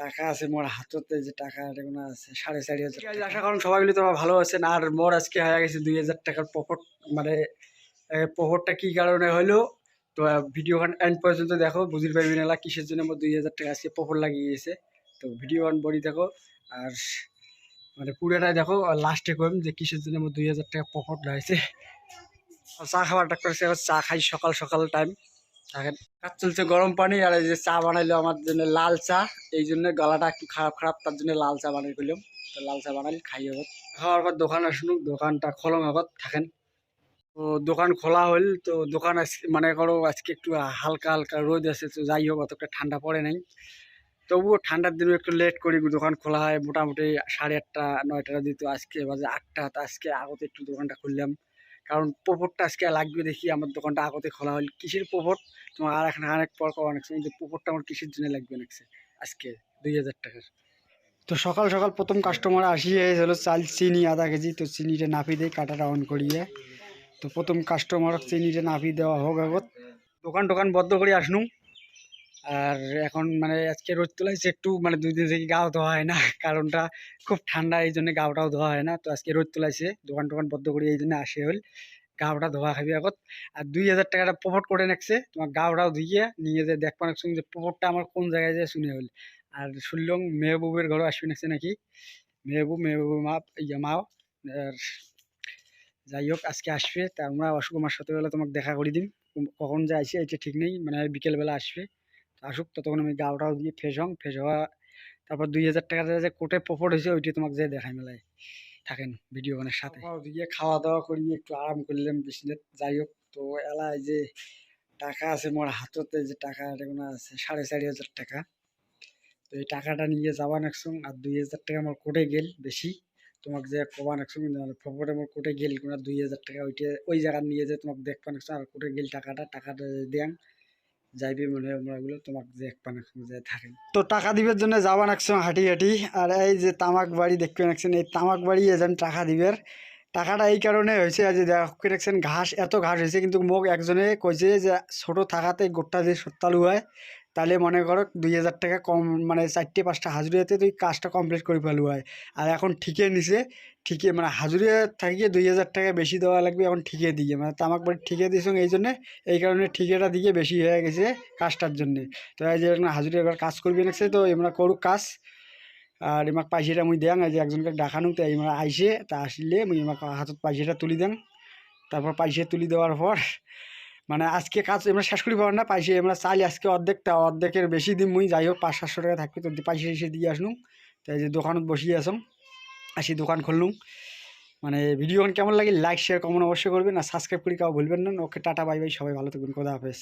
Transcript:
টাকা আছে মোর হাততে যে টাকা এগুলো আছে সাড়ে চারি হাজার আশা করুন সবাই মিলে তোমরা ভালো আছেন? আর মোর আজকে হয়ে গেছে দুই হাজার টাকার পকেট মানে পকেটটা কি কারণে হলো? তো ভিডিও ভিডিওখান এন্ড পর্যন্ত দেখো বুঝির পারবি না কিসের জন্য আমার দুই হাজার টাকা আজকে পকেট লাগিয়ে গেছে? তো ভিডিও অন বডি দেখো আর মানে পুরোটাই দেখো লাস্টে কইম যে কিসের জন্য আমার দুই হাজার টাকা পকেট লাগছে। চা করেছে এখন চা খাই সকাল সকাল টাইম দেখেন কাজ চলছে গরম পানি, আর এই যে চা বানাইলো আমার জন্য লাল চা। এই জন্য গলাটা একটু খারাপ খারাপ, তার জন্য লাল চা বানাই করলাম তো লাল চা বানাই, খাই আগত খাওয়ার পর দোকান আসুন দোকানটা খোলং আগত থাকেন। তো দোকান খোলা হল তো দোকান মানে করো আজকে একটু হালকা হালকা রোদ আছে, তো যাই হোক, অতটা ঠান্ডা পড়ে নাই। তবুও ঠান্ডার দিনে একটু লেট করি, দোকান খোলা হয়। মোটামুটি সাড়ে আটটা নয়টা দিত আজকে বাজে আটটা আজকে আগতে একটু দোকানটা খুললাম। কারণ পোপরটা আজকে লাগবে দেখি, আমার দোকানটা আগতে খোলা হল, কিসের পোপর তোমার আর এখন অনেক পর অনেক সময় যে আমার কিসের জন্য লাগবে নাকছে আজকে দুই হাজার টাকার। তো সকাল সকাল প্রথম কাস্টমার আসিয়ে হলো চাল, চিনি, আধা কেজি, তো চিনিটা নাপি দেয় কাটাটা অন করিয়ে। তো প্রথম কাস্টমার চিনিটা নাপি দেওয়া হোক আগত। দোকান টোকান বদ্ধ করে আসনু। আর এখন মানে আজকে রোদ তোলাইছে একটু মানে দুই দিন থেকে গাও ধোয়া হয় না, কারণটা খুব ঠান্ডা, এই জন্য গাওটাও ধোয়া হয় না। তো আজকে রোদ তোলাইছে দোকান টোকান বদ্ধ করে এই জন্য আসে হল। গাওটা ধোয়া খাবি আগত। আর দুই হাজার টাকাটা প্রমোট করে নেকছে, তোমার গাওটাও ধুইয়ে নিয়ে যে অনেক নাকছুন যে প্রমোটটা আমার কোন জায়গায় যায় শুনে হল। আর শুনলাম মেহবুবের ঘরও আসবি নাকছে নাকি? মেহবুব, মেহবুবের মা ইয়া মাও। আর যাই হোক, আজকে আসবে। তা আমরা অশোক আমার সাথে বেলা তোমাকে দেখা করে দিন কখন যে আসে এটা ঠিক নেই মানে বিকেলবেলা আসবে। আসুক, ততক্ষণ আমি গাওটাও দিয়ে ফ্রেশ হং হওয়া, তারপর দুই হাজার টাকা যে কোটে প্রফিট হয়েছে, ওইটি তোমাকে যে দেখাই মেলায়। থাকেন ভিডিও গানের সাথে। দিয়ে খাওয়া দাওয়া করি, একটু আরাম করলাম বিছনাত যাই হোক, তো এলাই যে টাকা আছে মোর হাততে যে টাকা আছে, সাড়ে চারি হাজার টাকা। তো এই টাকাটা নিয়ে যাবা নাকছুন আর দুই হাজার টাকা আমার কোটে গেল বেশি। তোমাকে যে কবা নাকছুন প্রফিট আমার কোটে গেল কোনো, দুই হাজার টাকা ওইটা, ওই জায়গা নিয়ে যে তোমাকে দেখবা নাকছুন আর কোটে গেল টাকাটা টাকাটা দিয়াং। যাইবি হয় আমরা তোমাকে যে পানে তো টাকা দিবের জন্য যাবা নাকছুন হাঁটি হাঁটি, আর এই যে তামাক বাড়ি দেখবে নাকছেন এই তামাক বাড়ি এজন টাকা দিবের। টাকাটা এই কারণে হয়েছে যে দেখে রাখছেন ঘাস, এত ঘাস হয়েছে কিন্তু মোক একজনে কইছে যে ছোট থাকাতে গোটা যে সত্তালু হয় তাহলে মনে করো দুই হাজার টাকা কম মানে চারটে পাঁচটা হাজুরিয়াতে তুই কাজটা কমপ্লিট করে ফেলু হয় আর এখন ঠিকে নিছে ঠিকে মানে হাজুরিয়া থাকিয়ে দুই হাজার টাকা বেশি দেওয়া লাগবে এখন ঠিকে দিয়ে। মানে তামাক বাড়ি ঠিকে দিয়েছ এই জন্যে, এই কারণে ঠিকেটা দিয়ে বেশি হয়ে গেছে কাজটার জন্যে। তো এই যে হাজুরি একবার কাজ করবি নাকছে, তো আমরা করুক কাজ। আর এমাক পয়সাটা মুই দেন যে একজনকে ডাকানো তো এই আইসে, তা আসলে মুই এমাক হাতত পয়সাটা তুলি দেন তারপর পয়সা তুলি দেওয়ার পর মানে আজকে কাজ আমরা শেষ করি পাবেন না পয়সা আমরা চাইলে আজকে অর্ধেকটা, অর্ধেকের বেশি দিন মুই যাই হোক পাঁচ সাতশো টাকা থাকবে তো পয়সা এসে দিয়ে আসলুম। তাই যে দোকানত বসিয়ে আসুন আসি দোকান খুললুম। মানে ভিডিও কেমন লাগে লাইক শেয়ার কমেন্ট অবশ্যই করবেন, আর সাবস্ক্রাইব করি কাউ ভুলবেন না। ওকে, টাটা বাই বাই সবাই ভালো থাকবেন, খোদা হাফেজ।